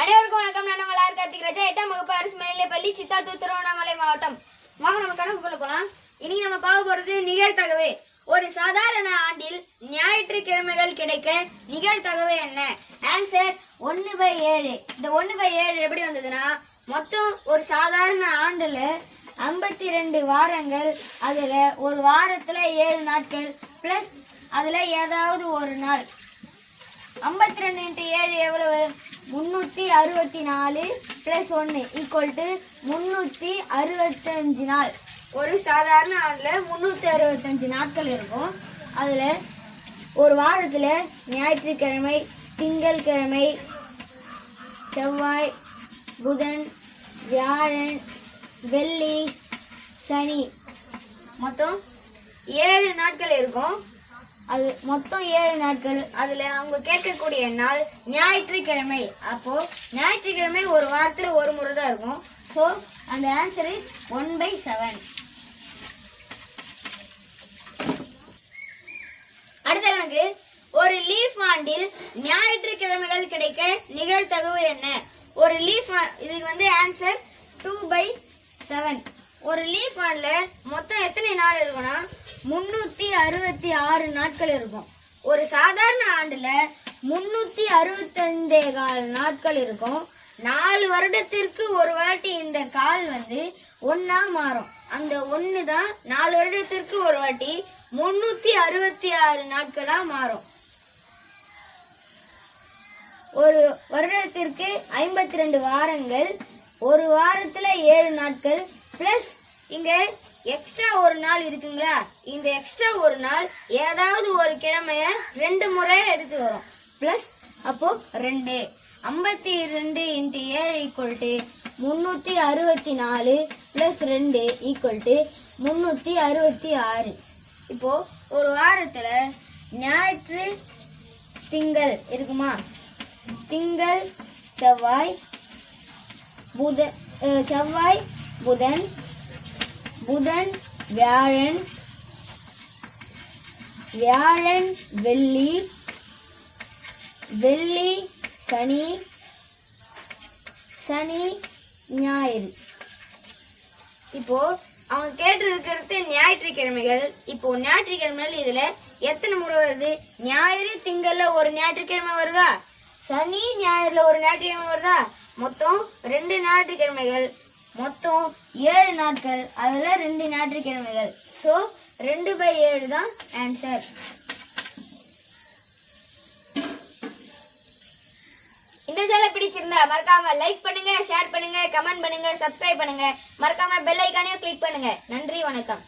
அனைவருக்கும் வணக்கம். நான் உங்கள் ஆர் கார்த்திக் ராஜா. எட்டாம் வகுப்பு அரசு மேல்நிலைப்பள்ளி சித்தாத்தூர் திருவண்ணாமலை மாவட்டம். வாங்க நம்ம கணக்குள்ள போகலாம். இனி நம்ம பார்க்க போறது நிகழ்த்தகவு ஒரு சாதாரண ஆண்டில் ஞாயிற்றுக்கிழமைகள் கிடைக்க நிகழ்த்தகவு என்ன? ஆன்சர் ஒன்று பை ஏழு. இந்த ஒன்று பை ஏழு எப்படி வந்ததுன்னா மொத்தம் ஒரு சாதாரண ஆண்டில் ஐம்பத்தி ரெண்டு வாரங்கள் அதில் ஒரு வாரத்தில் ஏழு நாட்கள் ப்ளஸ் அதில் ஏதாவது ஒரு நாள். ஐம்பத்தி ரெண்டு இன்ட்டு ஏழு முந்நூற்றி அறுபத்தி நாலு ப்ளஸ் ஒன்று ஈக்குவல் டு முந்நூற்றி அறுபத்தஞ்சு நாள். ஒரு சாதாரண ஆண்டில் முந்நூற்றி அறுபத்தஞ்சு நாட்கள் இருக்கும். அதில் ஒரு வாரத்தில் ஞாயிற்றுக்கிழமை திங்கள்கிழமை செவ்வாய் புதன் வியாழன் வெள்ளி சனி. மொத்தம் ஏழு நாட்கள் இருக்கும். அது மொத்தம் ஏழு நாட்கள். அதுல அவங்க கேட்கக்கூடிய நாள் ஞாயிற்றுக்கிழமை. அப்போ ஞாயிற்றுக்கிழமை ஒரு வாரத்துல ஒரு முறை தான் இருக்கும். ஸோ அந்த answer is one by seven அடுத்த கணக்கு ஒரு லீஃப் ஆண்டில் ஞாயிற்றுக்கிழமைகள் கிடைக்க நிகழ்தகவு என்ன? ஒரு லீஃப் இதுக்கு வந்து ஆன்சர் டூ பை செவன் ஒரு லீஃப் ஆண்ட்ல மொத்தம் எத்தனை நாள் இருக்கும்னா முன்னூத்தி அறுபத்தி ஆறு நாட்கள் இருக்கும். ஒரு சாதாரண ஆண்டுல முன்னூத்தி அறுபத்தஞ்சே கால் நாட்கள் இருக்கும். நாலு வருடத்திற்கு ஒரு வாட்டி இந்த கால் வந்து ஒன்னா மாறும். அந்த ஒன்று தான் நாலு வருடத்திற்கு ஒரு வாட்டி முன்னூத்தி அறுபத்தி ஆறு நாட்களா மாறும். ஒரு வருடத்திற்கு ஐம்பத்தி ரெண்டு வாரங்கள் ஒரு வாரத்துல ஏழு நாட்கள் பிளஸ் இங்க எக்ஸ்ட்ரா ஒரு நாள் இருக்குங்களா? இந்த எக்ஸ்ட்ரா ஒரு நாள் ஏதாவது ஒரு கிழமைய ரெண்டு முறை எடுத்து வரும். பிளஸ் அப்போ ரெண்டு. ஐம்பத்தி ரெண்டு இன்ட்டு ஏழு ஈக்குவல் டு முந்நூற்றி அறுபத்தி நாலு ப்ளஸ் ரெண்டு ஈக்குவல் டு முந்நூற்றி அறுபத்தி ஆறு. இப்போ ஒரு வாரத்துல ஞாயிற்று திங்கள் இருக்குமா? திங்கள் செவ்வாய் புத செவ்வாய் புதன் புதன் வியாழன் வியாழன் வெள்ளி வெள்ளி சனி சனி ஞாயிறு. இப்போ அவங்க கேட்டு இருக்கிறது ஞாயிற்றுக்கிழமைகள். இப்போ ஞாயிற்றுக்கிழமைகள் இதுல எத்தனை முறை வருது? ஞாயிறு திங்கள்ல ஒரு ஞாயிற்றுக்கிழமை வருதா? சனி ஞாயிறுல ஒரு ஞாயிற்றுக்கிழமை வருதா? மொத்தம் ரெண்டு ஞாயிற்றுக்கிழமைகள். மொத்தம் ஏழு நாட்கள் அதுல ரெண்டு ஞாயிற்றுக்கிழமைகள். ஸோ ரெண்டு பை ஏழு தான் ஆன்சர் இந்த சேனலை பிடிச்சிருந்தா மறக்காம லைக் பண்ணுங்க ஷேர் பண்ணுங்க கமெண்ட் பண்ணுங்க சப்ஸ்கிரைப் பண்ணுங்க. மறக்காம பெல் ஐக்கானையும் கிளிக் பண்ணுங்க. நன்றி வணக்கம்.